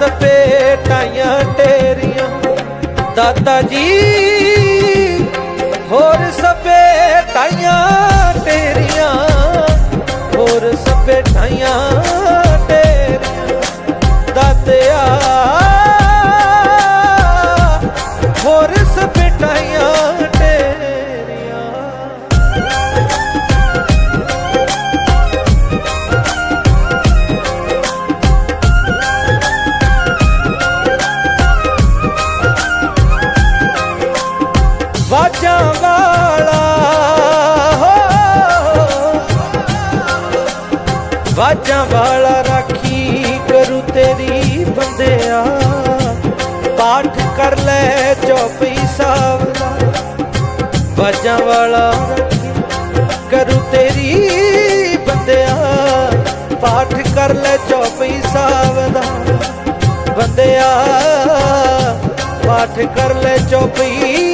ਸਪੇਟਾਈਆਂ ਤੇਰੀਆਂ। ਦਾਤਾ ਜੀ ਹੋਰ ਸਪੇਟਾਈਆਂ ਤੇਰੀਆਂ। ਹੋਰ ਸਪੇਟਾਈਆਂ ਵਾਜਾਂ ਵਾਲਾ ਹੋ। ਵਾਜਾਂ ਵਾਲਾ ਰਾਖੀ ਕਰੂ ਤੇਰੀ ਬੰਦਿਆ। ਪਾਠ ਕਰ ਲੈ ਚੌਪਈ ਸਾਹਿਬ ਦਾ। ਵਾਜਾਂ ਵਾਲਾ ਕਰੂ ਤੇਰੀ ਬੰਦਿਆ। ਪਾਠ ਕਰ ਲੈ ਚੌਪਈ ਸਾਹਿਬ ਦਾ। ਬੰਦਿਆ, ਪਾਠ ਕਰ ਲੈ ਚੌਪਈ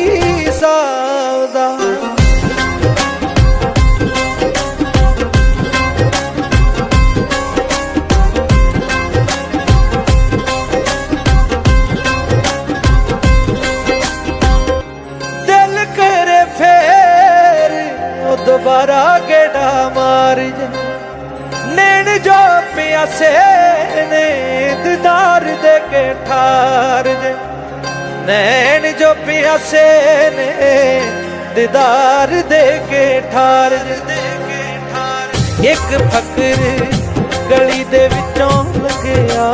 ਦੁਬਾਰਾ ਗੇੜਾ ਮਾਰ ਜੇ। ਨੈਣ ਜੋ ਪਿਆਸੇ ਨੇ ਦਿਦਾਰ ਦੇ ਕੇ ਠਾਰ ਜੇ। ਨੈਣ ਜੋ ਪਿਆਸੇ ਨੇ ਦਿਦਾਰ ਦੇ ਕੇ ਠਾਰ ਜੇ। ਇੱਕ ਫਕਰ ਗਲੀ ਦੇ ਵਿੱਚੋਂ ਲੰਘਿਆ